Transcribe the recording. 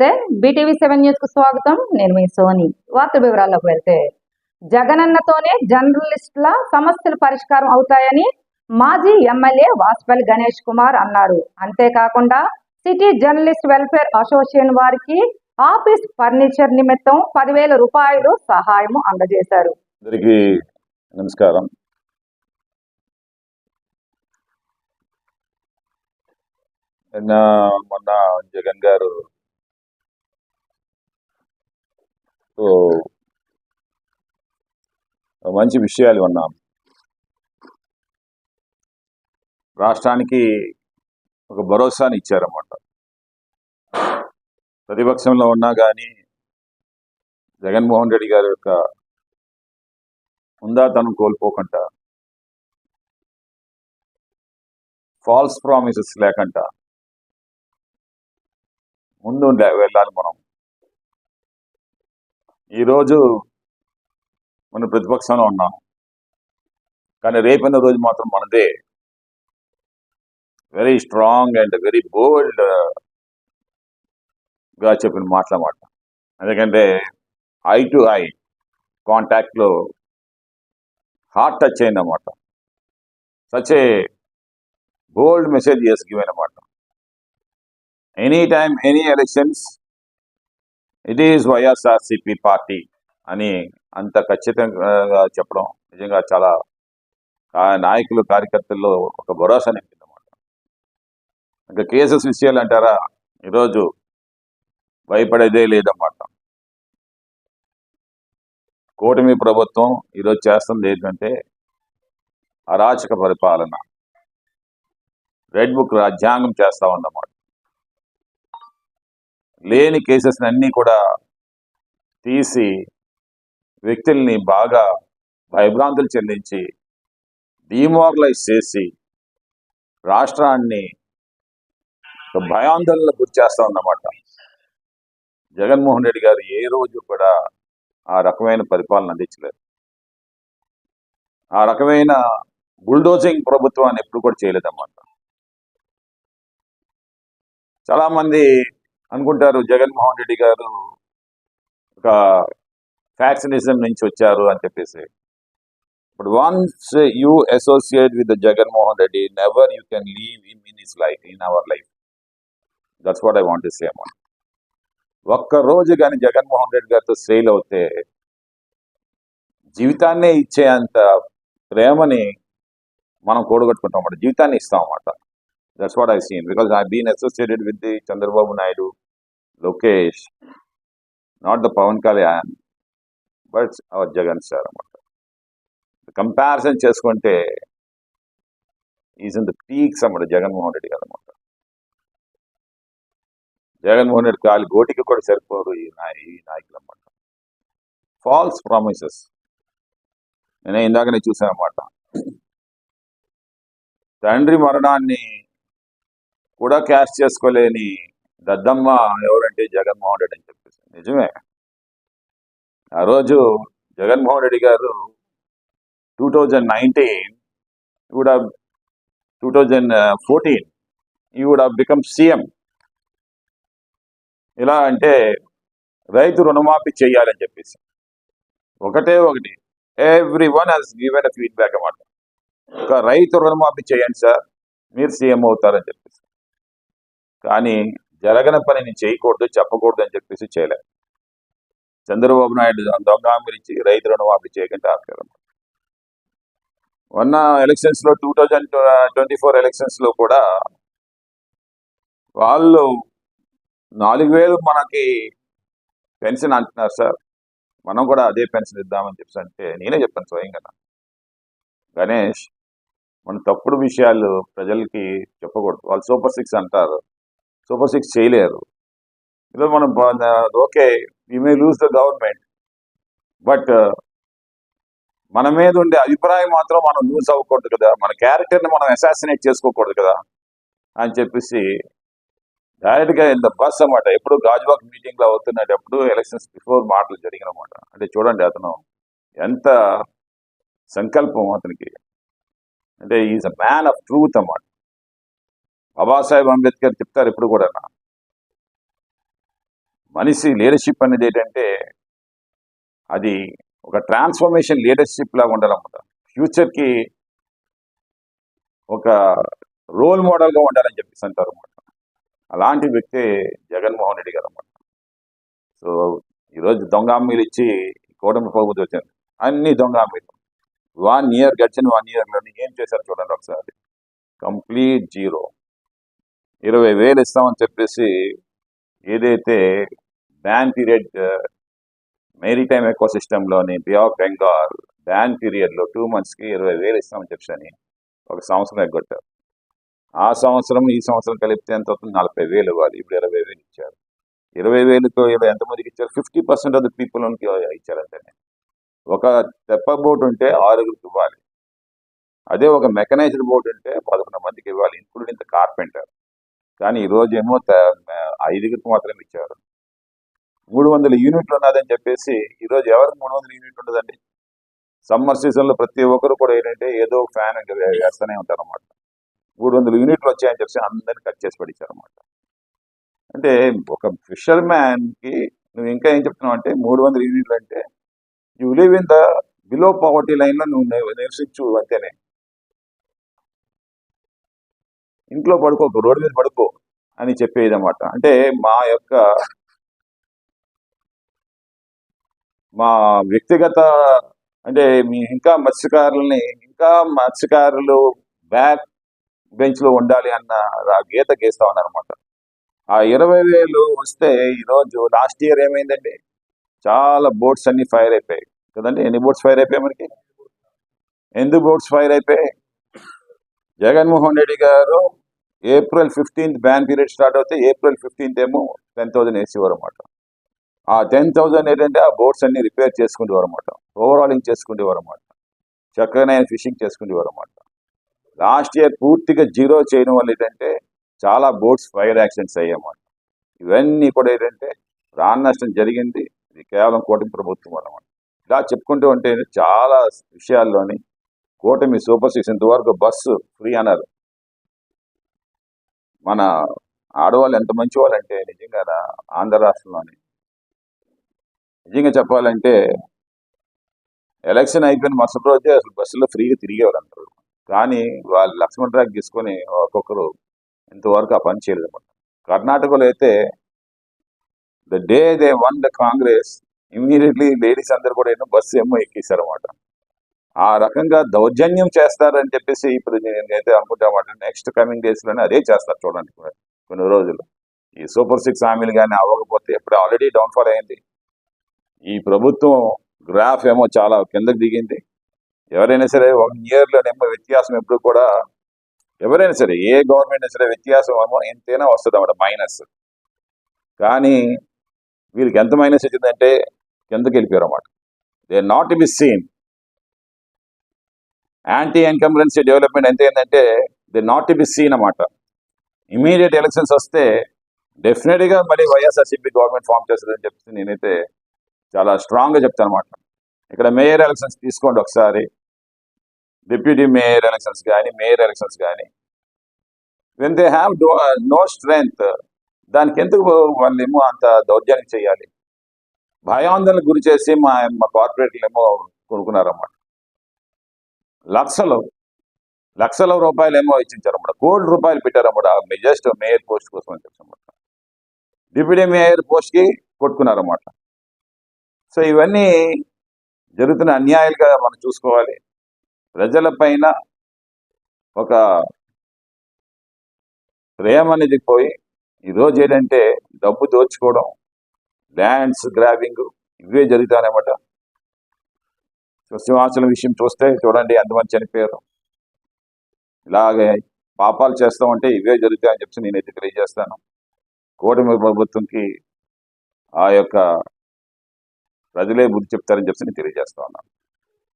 నమస్తే. BTV seven న్యూస్కు స్వాగతం. నేను మీ సోని. వార్త వివరాల్లోకి వెళ్తే జగనన్నతోనే జర్నలిస్టుల సమస్యలు పరిష్కారం అవుతాయని మాజీ ఎమ్మెల్యే వాసుపల్లి గణేష్ కుమార్ అన్నారు. అంతేకాకుండా సిటీ జర్నలిస్ట్ వెల్ఫేర్ అసోసియేషన్ వారికి ఆఫీస్ ఫర్నిచర్ నిమిత్తం పదివేల రూపాయలు సహాయం అందజేశారు. అందరికీ నమస్కారం. నిన్న మొన్న జగన్ గారు సో మంచి విషయాలు విన్నాం రాష్ట్రానికి ఒక భరోసాని ఇచ్చారన్నమాట. ప్రతిపక్షంలో ఉన్నా కానీ జగన్మోహన్ రెడ్డి గారి యొక్క ఉందాతనం కోల్పోకుండా ఫాల్స్ ప్రామిసెస్ లేకుండా ముందు వెళ్ళాలి మనం. ఈరోజు మనం ప్రతిపక్షంలో ఉన్నాం. కానీ రేపైన రోజు మాత్రం మనదే. వెరీ స్ట్రాంగ్ అండ్ వెరీ బోల్డ్గా చెప్పిన మాట్లాడమాట ఎందుకంటే ఐ టు ఐ కాంటాక్ట్లో హార్ట్ టచ్ అయిందన్నమాట such a bold message is given అన్నమాట. Any time any elections it is YSRCP party అని అంత ఖచ్చితంగా చెప్పడం నిజంగా చాలా నాయకులు కార్యకర్తల్లో ఒక భరోసా నింపిందన్నమాట ఇంకా కేసెస్ విషయాలు అంటారా ఈరోజు భయపడేదే లేదన్నమాట. కూటమి ప్రభుత్వం ఈరోజు చేస్తుంది ఏంటంటే అరాచక పరిపాలన. రెడ్ బుక్ రాజ్యాంగం చేస్తా ఉందన్నమాట. లేని కేసెస్ అన్నీ కూడా తీసి వ్యక్తుల్ని బాగా భయభ్రాంతులు చెందించి డిమోరలైజ్ చేసి రాష్ట్రాన్ని ఒక భయాందోళనకు గురి చేస్తా ఉందన్నమాట జగన్మోహన్ రెడ్డి గారు ఏ రోజు కూడా ఆ రకమైన పరిపాలన అందించలేదు. ఆ రకమైన బుల్డోజింగ్ ప్రభుత్వాన్ని ఎప్పుడు కూడా చేయలేదన్నమాట. చాలామంది అనుకుంటారు. జగన్మోహన్ రెడ్డి గారు ఒక ఫ్యాక్షనిజం నుంచి వచ్చారు అని చెప్పేసి. But once you associate with Jaganmohan Reddy never you can leave in in his life in our life that's what I want say అమ్మా ఒక్క రోజు కానీ జగన్మోహన్ రెడ్డి గారితో సేల్ అవుతే జీవితాన్నే ఇచ్చే అంత ప్రేమని మనం కూడగట్టుకుంటాం అన్నమాట. జీవితాన్ని ఇస్తాం అన్నమాట. That's what I seen because I been associated with the Chandrababu Naidu Lokesh not the Pawan Kalyan but our Jagan sir అనమాట కంపారిజన్ చేసుకుంటే ఈజ్ ఇన్ ద పీక్స్ అన్నమాట జగన్మోహన్ రెడ్డి గారు అనమాట జగన్మోహన్ రెడ్డి కాలి గోటికి కూడా సరిపోరు ఈ నాయ ఈ నాయకులు అన్నమాట. ఫాల్స్ ప్రామిసెస్ నేను ఇందాకనే చూసాను అన్నమాట. తండ్రి మరణాన్ని కూడా క్యాష్ చేసుకోలేని దద్దమ్మ ఎవరంటే జగన్మోహన్ రెడ్డి అని చెప్పేసి. నిజమే. ఆ రోజు Jaganmohan Reddy garu two thousand nineteen would two thousand fourteen ఈ కూడా బికమ్ సీఎం ఎలా అంటే రైతు రుణమాఫీ చేయాలని చెప్పేసి. ఒకటే ఒకటి. Every one has given feedback అన్నమాట ఒక రైతు రుణమాఫీ చేయండి సార్. మీరు సీఎం అవుతారని చెప్పి. కానీ జరగని పనిని చేయకూడదు చెప్పకూడదు అని చెప్పేసి చేయలేదు చంద్రబాబు నాయుడు దొంగ గురించి రైతు రైతు రుణమాఫీ చేయకుండా ఆపారు మొన్న ఎలక్షన్స్లో టూ థౌజండ్ ట్వంటీ ఫోర్ ఎలక్షన్స్లో కూడా వాళ్ళు నాలుగు వేలు మనకి పెన్షన్ అంటున్నారు సార్. మనం కూడా అదే పెన్షన్ ఇద్దామని చెప్పేసి అంటే నేనే చెప్పాను స్వయంగా. గణేష్ మన తప్పుడు విషయాలు ప్రజలకి చెప్పకూడదు. వాళ్ళు సూపర్ సిక్స్ అంటారు. సూపర్ సిక్స్ చేయలేరు. ఇలా మనం okay you may lose the government but మన మీద ఉండే అభిప్రాయం మాత్రం మనం లూజ్ అవ్వకూడదు కదా. మన క్యారెక్టర్ని మనం అసాసినేట్ చేసుకోకూడదు కదా అని చెప్పేసి డైరెక్ట్గా ఇంత బస్ అనమాట ఎప్పుడు గాజువాక్ మీటింగ్లో అవుతున్నప్పుడు ఎలక్షన్స్ బిఫోర్ మాటలు జరిగినమాట. అంటే చూడండి అతను ఎంత సంకల్పం అతనికి. అంటే is a man of truth అన్నమాట. బాబాసాహెబ్ అంబేద్కర్ చెప్తారు ఇప్పుడు కూడా. మనిషి లీడర్షిప్ అనేది ఏంటంటే అది ఒక ట్రాన్స్ఫర్మేషన్ లీడర్షిప్ లాగా ఉండాలన్నమాట. ఫ్యూచర్కి ఒక రోల్ మోడల్గా ఉండాలని చెప్పేసి అంటారు అన్నమాట. అలాంటి వ్యక్తే జగన్మోహన్ రెడ్డి గారు అనమాట సో ఈరోజు దొంగ అమ్మీలు ఇచ్చి కూటమి ప్రభుత్వం వచ్చింది అన్ని దొంగ అమ్మీలు వన్ ఇయర్ గడిచిన వన్ ఇయర్లోని ఏం చేశారు చూడండి ఒకసారి. కంప్లీట్ జీరో ఇరవై వేలు ఇస్తామని చెప్పేసి ఏదైతే బ్యాన్ పీరియడ్ మెరిటైమ్ ఎకో సిస్టంలోని బే ఆఫ్ బెంగాల్ బ్యాన్ పీరియడ్లో టూ మంత్స్కి ఇరవై వేలు ఇస్తామని చెప్పని ఒక సంవత్సరం ఎగ్గొట్టారు. ఆ సంవత్సరం ఈ సంవత్సరం కలిపితే ఎంత అవుతుంది? నలభై వేలు ఇవ్వాలి. ఇప్పుడు ఇరవై వేలు ఇచ్చారు. ఇరవై వేలుతో ఇరవై ఎంతమందికి ఇచ్చారు? Fifty percent of the people ఇచ్చారు అంతనే. ఒక తెప్ప బోట్ ఉంటే ఆరుగురికి ఇవ్వాలి. అదే ఒక మెకనైజ్డ్ బోట్ ఉంటే పదకొండు మందికి ఇవ్వాలి ఇంక్లూడింగ్ ద కార్పెంటర్. కానీ ఈరోజు ఏమో త- ఐదుగురికి మాత్రమే ఇచ్చారు మూడు వందల యూనిట్లు ఉన్నదని చెప్పేసి ఈరోజు ఎవరికి మూడు వందల యూనిట్లు ఉండదండి సమ్మర్ సీజన్లో ప్రతి ఒక్కరు కూడా ఏంటంటే ఏదో ఫ్యాన్ వేస్తూనే ఉంటారు అనమాట మూడు వందల యూనిట్లు వచ్చాయని చెప్పి అందరిని కట్ చేసి పడిచారు అనమాట అంటే ఒక ఫిషర్ మ్యాన్కి నువ్వు ఇంకా ఏం చెప్తున్నావు అంటే మూడు వందల యూనిట్లు అంటే you live in the below poverty లైన్లో నువ్వు నివసించు అంతేనే. ఇంట్లో పడుకోకు రోడ్డు మీద పడుకో అని చెప్పేది అనమాట అంటే మా యొక్క మా వ్యక్తిగత అంటే మీ ఇంకా మత్స్యకారుల్ని ఇంకా మత్స్యకారులు బ్యాక్ బెంచ్లో ఉండాలి అన్న గీత గీస్తా ఉన్నారనమాట ఆ ఇరవై వేలు వస్తే ఈరోజు లాస్ట్ ఇయర్ ఏమైందండి? చాలా బోట్స్ అన్ని ఫైర్ అయిపోయాయి. కదండి? ఎన్ని బోట్స్ ఫైర్ అయిపోయాయి మనకి? ఎందుకు బోట్స్ ఫైర్ అయిపోయాయి? Jaganmohan Reddy garu April fifteenth ban period start అవుతే ఏప్రిల్ ఫిఫ్టీన్త్ ఏమో టెన్ థౌసండ్ వేసేవారు అనమాట ఆ టెన్ థౌసండ్ ఏంటంటే ఆ బోట్స్ అన్ని రిపేర్ చేసుకునేవారు అనమాట ఓవరాలింగ్ చేసుకునేవారు అనమాట చక్కగా ఫిషింగ్ చేసుకునేవారు అనమాట లాస్ట్ ఇయర్ పూర్తిగా జీరో చేయడం వల్ల ఏంటంటే చాలా బోట్స్ ఫైర్ యాక్సిడెంట్స్ అయ్యాయన్నమాట. ఇవన్నీ కూడా ఏంటంటే ప్రాణ నష్టం జరిగింది. ఇది కేవలం కూటమి ప్రభుత్వం అన్నమాట ఇలా చెప్పుకుంటూ ఉంటే చాలా విషయాల్లోని కూటమి సూపర్ సిక్స్ ఇంతవరకు బస్సు ఫ్రీ అన్నారు. మన ఆడవాళ్ళు ఎంత మంచి వాళ్ళంటే నిజంగా ఆంధ్ర రాష్ట్రంలోని. నిజంగా చెప్పాలంటే ఎలక్షన్ అయిపోయిన మరుసటి రోజే అసలు బస్సులో ఫ్రీగా తిరిగేవారు అంటారు కానీ వాళ్ళు లక్ష్మణ్ ట్రాక్ తీసుకొని ఒక్కొక్కరు ఇంతవరకు ఆ పని చేయలేదు అనమాట. కర్ణాటకలో అయితే the day they won the Congress immediately ladies అందరు కూడా ఏమో బస్సు ఏమో ఎక్కేశారు అన్నమాట ఆ రకంగా దౌర్జన్యం చేస్తారని చెప్పేసి ఇప్పుడు నేనైతే అనుకుంటామాట నెక్స్ట్ కమింగ్ డేస్లోనే అదే చేస్తారు చూడండి కూడా కొన్ని రోజులు. ఈ సూపర్ సిక్స్ హామీలు కానీ అవ్వకపోతే ఇప్పుడు ఆల్రెడీ డౌన్ఫాల్ అయింది. ఈ ప్రభుత్వం గ్రాఫ్ ఏమో చాలా కిందకి దిగింది. ఎవరైనా సరే వన్ ఇయర్లోనేమో వ్యత్యాసం ఎప్పుడు కూడా ఎవరైనా సరే ఏ గవర్నమెంట్ అయినా సరే వ్యత్యాసం ఏమో ఎంతైనా వస్తుంది అన్నమాట మైనస్ కానీ వీళ్ళకి ఎంత మైనస్ వచ్చిందంటే కిందకి వెళ్ళిపోయారు అన్నమాట. They not be seen anti incumbency development ఎంత ఏంటంటే ది నాట్ బి సీన్ అన్నమాట. ఇమీడియట్ ఎలక్షన్స్ వస్తే డెఫినెట్గా మళ్ళీ వైఎస్ఆర్సీపీ గవర్నమెంట్ ఫామ్ చేస్తుందని చెప్తే నేనైతే చాలా స్ట్రాంగ్గా చెప్తాను అనమాట ఇక్కడ మేయర్ ఎలక్షన్స్ తీసుకోండి ఒకసారి. డిప్యూటీ మేయర్ ఎలక్షన్స్ కానీ మేయర్ ఎలక్షన్స్ కానీ when they have no strength దానికి ఎందుకు వాళ్ళు ఏమో అంత దౌర్జన్యం చేయాలి? భయాందోళనకు గురి చేసి మా మా కార్పొరేట్లు ఏమో కొనుక్కున్నారన్నమాట. లక్షలు లక్షల రూపాయలు ఏమో ఇచ్చించారన్నమాట కోటి రూపాయలు పెట్టారన్నమాట జస్ట్ మేయర్ పోస్ట్ కోసం అని చెప్పి డిప్యూటీ మేయర్ పోస్ట్కి కొట్టుకున్నారన్నమాట. సో ఇవన్నీ జరుగుతున్న అన్యాయాలుగా మనం చూసుకోవాలి. ప్రజల పైన ఒక ప్రేమ అనేది పోయి ఈరోజు ఏంటంటే డబ్బు దోచుకోవడం ల్యాండ్స్ గ్రాబింగ్ ఇవే జరుగుతాయన్నమాట. సో విషయం చూస్తే చూడండి ఎంతమంది చనిపోయారు. ఇలాగే పాపాలు చేస్తామంటే ఇవే జరుగుతాయని చెప్పి నేనైతే తెలియజేస్తాను. కూటమి ప్రభుత్వంకి ఆ యొక్క ప్రజలే బుద్ధి చెప్తారని చెప్పి నేను తెలియజేస్తా ఉన్నాను.